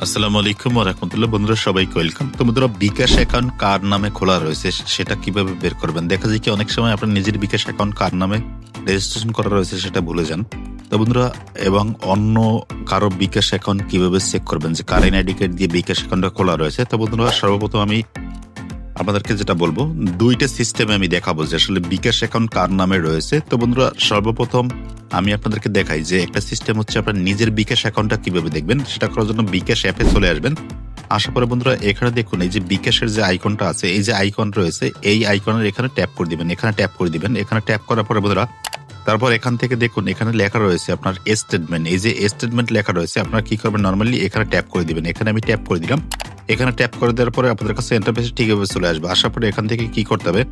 আসসালামু আলাইকুম রহমতুল্লাহ। বন্ধুরা, সবাইকে ওয়েলকাম। তো বন্ধুরা, বিকাশ অ্যাকাউন্ট কার নামে খোলা রয়েছে, সেটা কীভাবে বের করবেন? দেখা যায় কি, অনেক সময় আপনার নিজের বিকাশ অ্যাকাউন্ট কার নামে রেজিস্ট্রেশন করা রয়েছে সেটা ভুলে যান। তো বন্ধুরা, এবং অন্য কারও বিকাশ অ্যাকাউন্ট কীভাবে চেক করবেন? যে কার এনআইডি কার্ড দিয়ে বিকাশ অ্যাকাউন্টটা খোলা রয়েছে। তো বন্ধুরা, সর্বপ্রথম আমি আপনাদেরকে যেটা বলব, দুইটা সিস্টেমে আমি দেখাবো যে আসলে বিকাশ অ্যাকাউন্ট কার নামে রয়েছে। তো বন্ধুরা, সর্বপ্রথম আমি আপনাদেরকে দেখাই যে একটা সিস্টেম হচ্ছে আপনার নিজের বিকাশ অ্যাকাউন্টটা কীভাবে দেখবেন, সেটা করার জন্য বিকাশ অ্যাপে চলে আসবেন। আশা করে বন্ধুরা, এখানে দেখুন, এই যে বিকাশের যে আইকনটা আছে, এই যে আইকন রয়েছে, এই আইকনের এখানে ট্যাপ করে দিবেন, এখানে ট্যাপ করে দিবেন। এখানে ট্যাপ করার পরে বন্ধুরা, তারপর এখান থেকে দেখুন, এখানে লেখা রয়েছে আপনার স্টেটমেন্ট এই যে স্টেটমেন্ট লেখা রয়েছে, আপনার কি করবেন? নর্মালি এখানে ট্যাপ করে দিবেন। এখানে আমি ট্যাপ করে দিলাম। এখানে ট্যাপ করে দেওয়ার পরে আপনাদের কাছে ইন্টারফেস ঠিকভাবে চলে আসবে। আসার পরে এখান থেকে কি করতে হবে?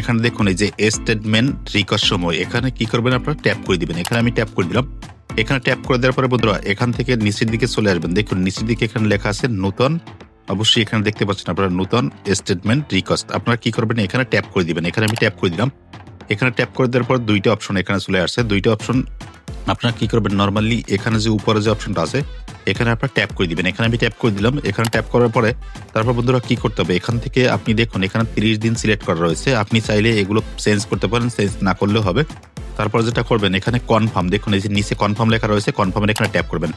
এখানে দেখুন এই যে স্টেটমেন্ট রিকোয়েস্ট সময়। এখানে কি করবেন আপনারা? ট্যাপ করে দিবেন। এখানে আমি ট্যাপ করে দিলাম। এখানে ট্যাপ করে দেওয়ার পরে বন্ধুরা, এখান থেকে নিচের দিকে চলে আসবেন। দেখুন, নিচের দিকে এখানে লেখা আছে নতুন। অবশ্যই এখানে দেখতে পাচ্ছেন আপনারা নতুন স্টেটমেন্ট রিকোয়েস্ট আপনারা কি করবেন? এখানে ট্যাপ করে দিবেন। এখানে আমি ট্যাপ করে দিলাম। এখানে ট্যাপ করে দেওয়ার পর দুইটা অপশন এখানে চলে আসছে। দুইটা অপশন আপনারা কি করবেন? নর্মালি এখানে যে উপরে যে অপশনটা আছে এখানে আপনারা ট্যাপ করে দিবেন। এখানে আমি ট্যাপ করে দিলাম। এখানে ট্যাপ করার পরে তারপর বন্ধুরা কি করতে হবে? এখান থেকে আপনি দেখুন, এখানে তিরিশ দিন সিলেক্ট করা রয়েছে। আপনি চাইলে এগুলো চেঞ্জ করতে পারেন চেঞ্জ না করলেও হবে। তারপর যেটা করবেন, এখানে কনফার্ম দেখুন এই যে নিচে কনফার্ম লেখা রয়েছে কনফার্মের এখানে ট্যাপ করবেন।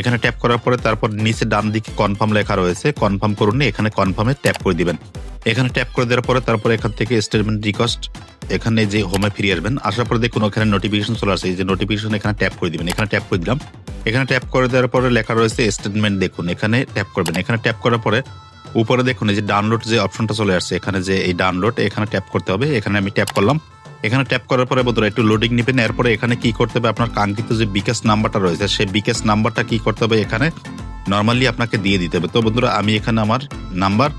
এখানে ট্যাপ করার পরে তারপর নিচে ডান দিকে কনফার্ম লেখা রয়েছে কনফার্ম করুন, এখানে কনফার্মে ট্যাপ করে দিবেন। এখানে ট্যাপ করে দেওয়ার পরে তারপর এখান থেকে স্টেটমেন্ট রিকোয়েস্ট এখানে যে হোমে ফিরে আসবেন, আসার পরে দেখুন ওখানে নোটিফিকেশন চলে আসছে এই যে নোটিফিকেশন এখানে ট্যাপ করে দিবেন। এখানে ট্যাপ করে দিলাম। এখানে ট্যাপ করে দেওয়ার পরে লেখা রয়েছে স্টেটমেন্ট দেখুন। এখানে ট্যাপ করবেন। এখানে ট্যাপ করার পরে উপরে দেখুন, এই যে ডাউনলোড যে অপশনটা চলে আসছে, এখানে যে এই ডাউনলোড এখানে ট্যাপ করতে হবে। এখানে আমি ট্যাপ করলাম। এখানে ট্যাপ করার পরে বন্ধুরা একটু লোডিং নেবেন। এরপরে এখানে কি করতে হবে? আপনার কাঙ্ক্ষিত যে বিকাশ নাম্বারটা রয়েছে, সেই বিকাশ নাম্বারটা কি করতে হবে? এখানে নর্মালি আপনাকে দিয়ে দিতে হবে। তো বন্ধুরা, আমি এখানে আমার নাম্বার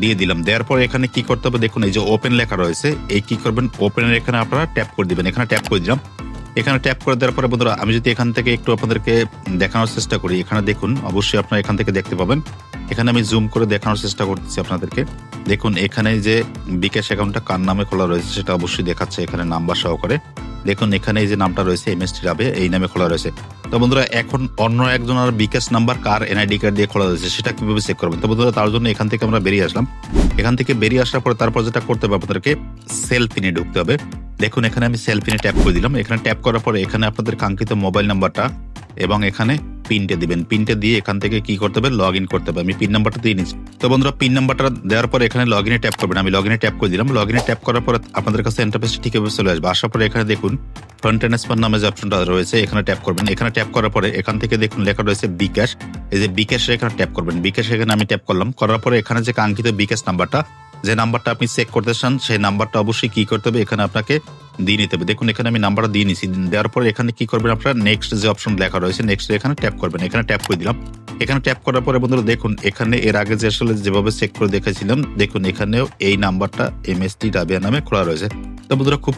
দিয়ে দিলাম। দেওয়ার পরে এখানে কি করতে হবে? দেখুন, এই যে ওপেন লেখা রয়েছে। এই কি করবেন? ওপেনের এখানে আপনারা ট্যাপ করে দিবেন। এখানে ট্যাপ করে দিলাম। এখানে ট্যাপ করে দেওয়ার পরে বন্ধুরা, আমি যদি এখান থেকে একটু আপনাদেরকে দেখানোর চেষ্টা করি, এখানে দেখুন, অবশ্যই আপনারা এখান থেকে দেখতে পাবেন। এখানে আমি জুম করে দেখানোর চেষ্টা করতেছি আপনাদেরকে। দেখুন, এখানে যে বিকাশ অ্যাকাউন্টটা কার নামে খোলা রয়েছে সেটা অবশ্যই দেখাচ্ছে এখানে নাম্বার সহকারে। দেখুন, এখানে এই যে নামটা রয়েছে এম এস টি রাবে এই নামে খোলা রয়েছে। তো বন্ধুরা, এখন অন্য একজন আর বিকাশ নাম্বার কার এনআইডি কার্ড দিয়ে খোলা রয়েছে, সেটা কীভাবে চেক করবেন? তো বন্ধুরা, তার জন্য এখান থেকে আমরা বেরিয়ে আসলাম। এখান থেকে বেরিয়ে আসার পরে তারপর যেটা করতে হবে আপনাদেরকে সেলফিনে ঢুকতে হবে। দেখুন, এখানে আমি সেলফিনে ট্যাপ করে দিলাম। এখানে ট্যাপ করার পরে এখানে আপনাদের কাঙ্ক্ষিত মোবাইল নাম্বারটা এবং এখানে পিনটে দিবেন। পিনটে দিয়ে এখান থেকে কি করতে হবে? লগ ইন করতে হবে। আমি পিন নাম্বারটা দিয়ে নিচ্ছি। তো বন্ধুরা পিন নাম্বারটা দেওয়ার পর এখানে লগ ইনে ট্যাপ করবেন। আমি লগ ইনে ট্যাপ করে দিলাম। লগ ইনে ট্যাপ করার পর আপনাদের কাছে ইন্টারফেস ঠিকভাবে চলে আসবে। আসার পরে এখানে দেখুন ফ্রন্ট ট্রান্সফার নামে যে অপশনটা রয়েছে, এখানে ট্যাপ করবেন। এখানে ট্যাপ করার পরে এখান থেকে দেখুন লেখা রয়েছে বিকাশ। এই যে বিকাশের এখানে ট্যাপ করবেন। বিকাশ এখানে আমি ট্যাপ করলাম। করার পরে এখানে যে কাঙ্ক্ষিত বিকাশ নাম্বারটা, যে নাম্বারটা আপনি চেক করতে চান, সেই নাম্বারটা অবশ্যই কি করতে হবে, এখানে আপনাকে দিয়ে নিতে হবে। দেখুন, এখানে আমি নাম্বারটা দিয়ে নিছি। দেওয়ার পরে এখানে কি করবেন আপনারা? নেক্সট যে অপশন লেখা রয়েছে নেক্সট এখানে ট্যাপ করবেন। এখানে ট্যাপ করে দিলাম। এখানে ট্যাপ করার পরে বন্ধুরা দেখুন, এখানে এর আগে যে আসলে যেভাবে চেক করে দেখেছিলাম দেখুন, এখানেও এই নাম্বারটা এম এস টি রাবিয়া নামে খোলা রয়েছে। তো বন্ধুরা, খুব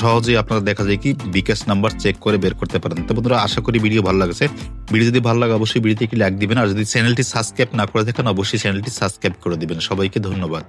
সহজেই আপনারা দেখা যায় কি বিকাশ নাম্বার চেক করে বের করতে পারেন। তো বন্ধুরা, আশা করি ভিডিও ভালো লাগছে। ভিডিও যদি ভালো লাগে, অবশ্যই ভিডিওতে একটি লাইক দিবেন। আর যদি চ্যানেলটি সাবস্ক্রাইব না করে থাকেন, অবশ্যই চ্যানেলটি সাবস্ক্রাইব করে দিবেন। সবাইকে ধন্যবাদ।